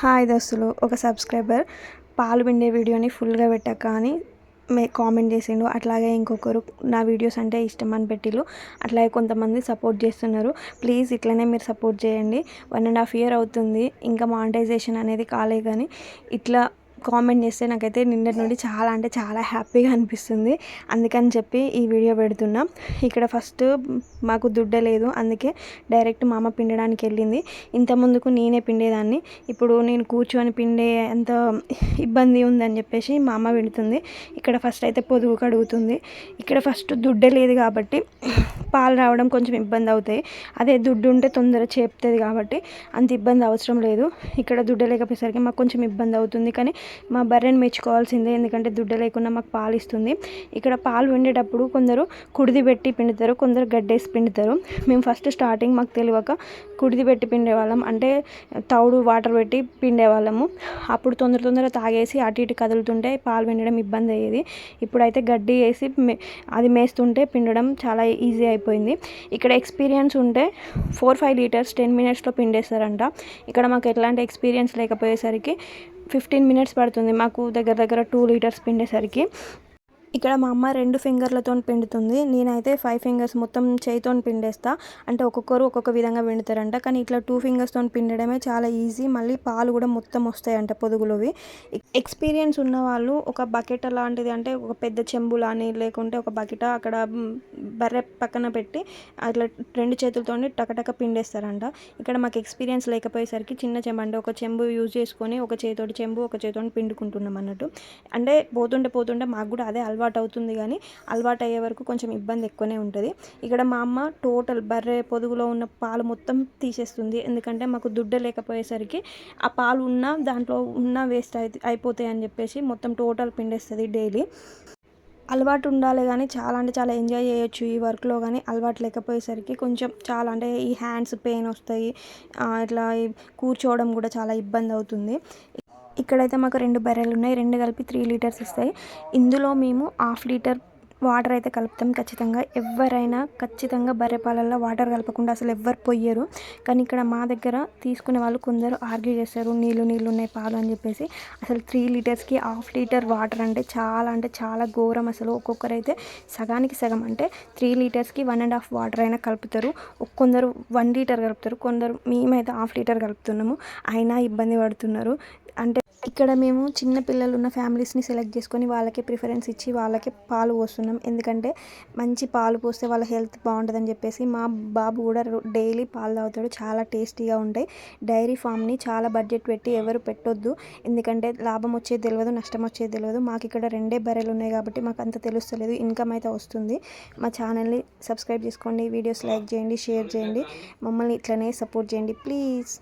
Hi దోస్తులు ఒక subscriber పాలు పిండే వీడియోని ఫుల్గా పెట్టాక అని మే కామెంట్ చేసిండు. అట్లాగే ఇంకొకరు నా వీడియోస్ అంటే ఇష్టం అని పెట్టిళ్ళు. అట్లాగే కొంతమంది సపోర్ట్ చేస్తున్నారు. ప్లీజ్ ఇట్లనే మీరు సపోర్ట్ చేయండి. వన్ అండ్ హాఫ్ ఇయర్ అవుతుంది. ఇంకా మానిటైజేషన్ అనేది కాలే కానీ ఇట్లా కామెంట్ చేస్తే నాకైతే నిన్నటి నుండి చాలా అంటే చాలా హ్యాపీగా అనిపిస్తుంది. అందుకని చెప్పి ఈ వీడియో పెడుతున్నా. ఇక్కడ ఫస్ట్ మాకు దుడ్డ లేదు. అందుకే డైరెక్ట్ మా అమ్మ పిండడానికి వెళ్ళింది. ఇంత ముందుకు నేనే పిండేదాన్ని. ఇప్పుడు నేను కూర్చొని పిండే అంత ఇబ్బంది ఉందని చెప్పేసి మా అమ్మ పెడుతుంది ఇక్కడ ఫస్ట్ అయితే పొదుగు కడుగుతుంది. ఇక్కడ ఫస్ట్ దుడ్డే లేదు కాబట్టి పాలు రావడం కొంచెం ఇబ్బంది అవుతాయి. అదే దుడ్డు ఉంటే తొందర చేపుతుంది కాబట్టి అంత ఇబ్బంది అవసరం లేదు. ఇక్కడ దుడ్డ లేకపోయేసరికి మాకు కొంచెం ఇబ్బంది అవుతుంది. కానీ మా బర్రెని మెచ్చుకోవాల్సిందే ఎందుకంటే దుడ్డ లేకుండా మాకు పాలు ఇస్తుంది. ఇక్కడ పాలు పిండేటప్పుడు కొందరు కుడిది పెట్టి పిండుతారు కొందరు గడ్డేసి పిండుతారు. మేము ఫస్ట్ స్టార్టింగ్ మాకు తెలియక కుడిది పెట్టి పిండేవాళ్ళం. అంటే తౌడు వాటర్ పెట్టి పిండేవాళ్ళము. అప్పుడు తొందర తొందర తాగేసి అటు ఇటు కదులుతుంటే పాలు పిండడం ఇబ్బంది అయ్యేది. ఇప్పుడైతే గడ్డి వేసి అది మేస్తుంటే పిండడం చాలా ఈజీ అయిపోయింది. ఇక్కడ ఎక్స్పీరియన్స్ ఉంటే ఫోర్ ఫైవ్ లీటర్స్ టెన్ మినిట్స్లో పిండేస్తారంట. ఇక్కడ మాకు ఎట్లాంటి ఎక్స్పీరియన్స్ లేకపోయేసరికి ఫిఫ్టీన్ మినిట్స్ పడుతుంది మాకు దగ్గర దగ్గర టూ లీటర్స్ పిండేసరికి. ఇక్కడ మా అమ్మ రెండు ఫింగర్లతో పిండుతుంది. నేనైతే ఫైవ్ ఫింగర్స్ మొత్తం చేయితో పిండేస్తా. అంటే ఒక్కొక్కరు ఒక్కొక్క విధంగా పిండుతారంట. కానీ ఇట్లా టూ ఫింగర్స్తో పిండడమే చాలా ఈజీ. మళ్ళీ పాలు కూడా మొత్తం వస్తాయంట పొదుగులోవి. ఎక్స్పీరియన్స్ ఉన్న వాళ్ళు ఒక బకెట్ లాంటిది అంటే ఒక పెద్ద చెంబు లాని లేకుంటే ఒక బకెట్ అక్కడ బర్రె పక్కన పెట్టి అట్లా రెండు చేతులతో టకటక పిండేస్తారంట. ఇక్కడ మాకు ఎక్స్పీరియన్స్ లేకపోయేసరికి చిన్న చెంబు అంటే ఒక చెంబు యూజ్ చేసుకొని ఒక చేతోటి చెంబు ఒక చేతితో పిండుకుంటున్నాం అన్నట్టు. అంటే పోతుంటే పోతుంటే మాకు కూడా అదే అలవాటు అలవాటు అవుతుంది కానీ అలవాటు అయ్యే వరకు కొంచెం ఇబ్బంది ఎక్కువనే ఉంటుంది. ఇక్కడ మా అమ్మ టోటల్ బర్రె పొదుగులో ఉన్న పాలు మొత్తం తీసేస్తుంది. ఎందుకంటే మాకు దుడ్డ లేకపోయేసరికి ఆ పాలు ఉన్న దాంట్లో ఉన్న వేస్ట్ అయి అయిపోతాయి అని చెప్పేసి మొత్తం టోటల్ పిండేస్తుంది డైలీ. అలవాటు ఉండాలి కానీ చాలా అంటే చాలా ఎంజాయ్ చేయొచ్చు ఈ వర్క్లో కానీ అలవాటు లేకపోయేసరికి కొంచెం చాలా అంటే ఈ హ్యాండ్స్ పెయిన్ వస్తాయి. ఇట్లా కూర్చోవడం కూడా చాలా ఇబ్బంది అవుతుంది. ఇక్కడైతే మాకు రెండు బర్రెలు ఉన్నాయి రెండు కలిపి త్రీ లీటర్స్ ఇస్తాయి. ఇందులో మేము హాఫ్ లీటర్ వాటర్ అయితే కలుపుతాం ఖచ్చితంగా. ఎవరైనా ఖచ్చితంగా బర్రె పాలల్లో వాటర్ కలపకుండా అసలు ఎవ్వరు పొయ్యరు కానీ ఇక్కడ మా దగ్గర తీసుకునే వాళ్ళు కొందరు ఆర్గ్యూ చేస్తారు నీళ్ళు నీళ్ళు ఉన్నాయి పాలు అని చెప్పేసి. అసలు త్రీ లీటర్స్కి హాఫ్ లీటర్ వాటర్ అంటే చాలా అంటే చాలా ఘోరం అసలు. ఒక్కొక్కరైతే సగానికి సగం అంటే త్రీ లీటర్స్కి వన్ అండ్ హాఫ్ వాటర్ అయినా కలుపుతారు. కొందరు వన్ లీటర్ కలుపుతారు కొందరు మేమైతే హాఫ్ లీటర్ కలుపుతున్నాము. అయినా ఇబ్బంది పడుతున్నారు. అంటే ఇక్కడ మేము చిన్న పిల్లలు ఉన్న ఫ్యామిలీస్ని సెలెక్ట్ చేసుకొని వాళ్ళకే ప్రిఫరెన్స్ ఇచ్చి వాళ్ళకే పాలు పోస్తున్నాం. ఎందుకంటే మంచి పాలు పోస్తే వాళ్ళ హెల్త్ బాగుంటుందని చెప్పేసి మా బాబు కూడా డైలీ పాలు తాగుతాడు. చాలా టేస్టీగా ఉంటాయి. డైరీ ఫామ్ని చాలా బడ్జెట్ పెట్టి ఎవరు పెట్టొద్దు. ఎందుకంటే లాభం వచ్చేది తెలియదు నష్టం వచ్చేది తెలియదు మాకు ఇక్కడ రెండే బర్రెలు ఉన్నాయి కాబట్టి మాకు అంత తెలుస్తలేదు. ఇన్కమ్ అయితే వస్తుంది. మా ఛానల్ని సబ్స్క్రైబ్ చేసుకోండి వీడియోస్ లైక్ చేయండి షేర్ చేయండి. మమ్మల్ని ఇట్లనే సపోర్ట్ చేయండి. ప్లీజ్.